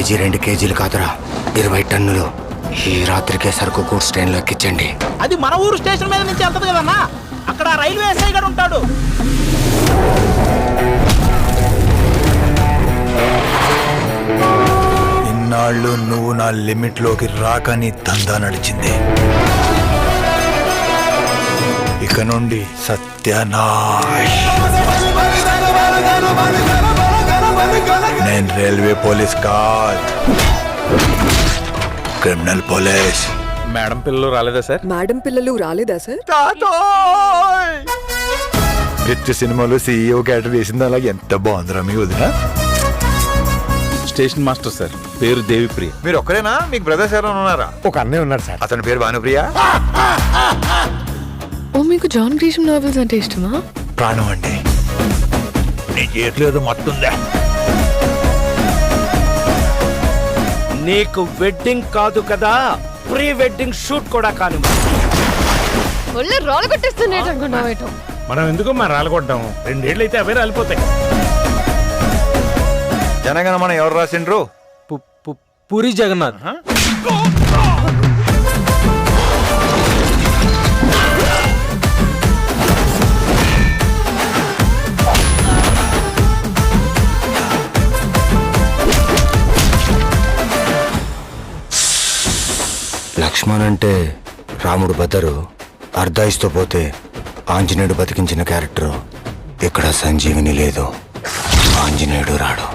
KG రెండు కేజీలు కాదురా. ఇరవై టన్నులు. ఈ రాత్రికే సరుకు గూడ్స్ ట్రైన్లో ఎక్కించండి. అది మన ఊరు స్టేషన్ మీద నుంచి వెళ్తది కదన్నా? అక్కడ రైల్వే ఎస్ఐ గారు ఉంటాడు. ఇన్నాళ్ళు నువ్వు నా లిమిట్లోకి రాకని దందా నడిచింది. ఇక నుండి సత్యనాష్ నేను రైల్వే పోలీస్ కాదు క్రిమినల్ పోలీస్ మేడం పిల్లలు రాలేదా సార్ మేడం పిల్లలు రాలేదా సార్ పిచ్చి సినిమాలో సీఈఓ క్యారెక్టర్ వేసింది అలాగే ఎంత బాగుందిరా మీ వదిన? స్టేషన్ మాస్టర్ సార్ పేరు దేవిప్రియ. మీరు ఒక్కరేనా? మీకు బ్రదర్స్ ఎవరైనా ఉన్నారా? ఒక అన్నయ్య ఉన్నాడు సార్ అతని పేరు భానుప్రియ? ఓ మీకు జాన్ గ్రీషమ్ నావెల్స్ అంటే ఇష్టమా? ప్రాణం అండి. నేను చేయట్లేదు మొత్తుందా నీకు వెడ్డింగ్ కాదు కదా. ప్రీ వెడ్డింగ్ షూట్ కూడా కాను ఒళ్ళు రోల కొట్టేస్తున్నాడు అనుకున్నావేటో మనం ఎందుకు మా రాలగొట్టాం రెండేళ్ళు అయితే అవే రాలిపోతాయి. జనగణ మన ఎవరు రాసిండ్రు? పూరి జగన్నాథ్. లక్ష్మణ్ అంటే రాముడు బద్దరు అర్ధాయిస్తో పోతే ఆంజనేయుడు బతికించిన క్యారెక్టర్. ఇక్కడ సంజీవిని లేదు. ఆంజనేయుడు రాడు.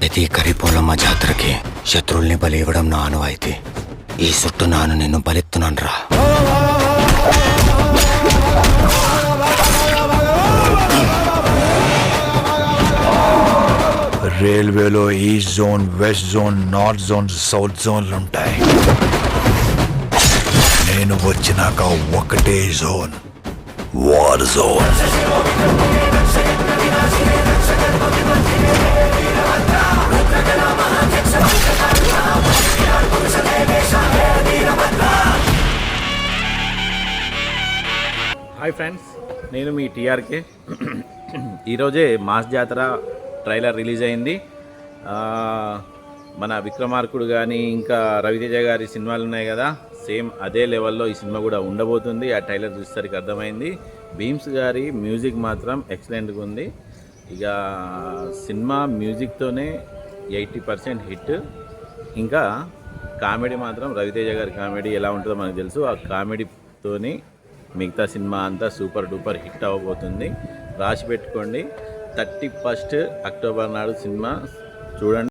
ప్రతి కరిపోలమ్మ జాతరకి శత్రువుల్ని బలి ఇవ్వడం నా అనువైతే ఈ సుట్టు నాను నిన్ను బలిస్తున్నాను రా. రైల్వేలో east zone west zone north zone south జోన్లు ఉంటాయి నేను వచ్చినాక ఒకటే zone. War zone. Hi friends నేను మీ టీఆర్కే. ఈరోజే మాస్ జాతర ట్రైలర్ రిలీజ్ అయింది. మన విక్రమార్కుడు కానీ ఇంకా రవితేజ గారి సినిమాలు ఉన్నాయి కదా సేమ్ అదే లెవెల్లో ఈ సినిమా కూడా ఉండబోతుంది. ఆ టైలర్ చూసేసరికి అర్థమైంది. భీమ్స్ గారి మ్యూజిక్ మాత్రం ఎక్సలెంట్గా ఉంది. ఇక సినిమా మ్యూజిక్తోనే ఎయిటీ పర్సెంట్ హిట్. ఇంకా కామెడీ మాత్రం రవితేజ గారి కామెడీ ఎలా ఉంటుందో మనకు తెలుసు. ఆ కామెడీతోని మిగతా సినిమా అంతా సూపర్ డూపర్ హిట్ అవ్వబోతుంది. రాసి పెట్టుకోండి. థర్టీ ఫస్ట్ అక్టోబర్ నాడు సినిమా చూడండి.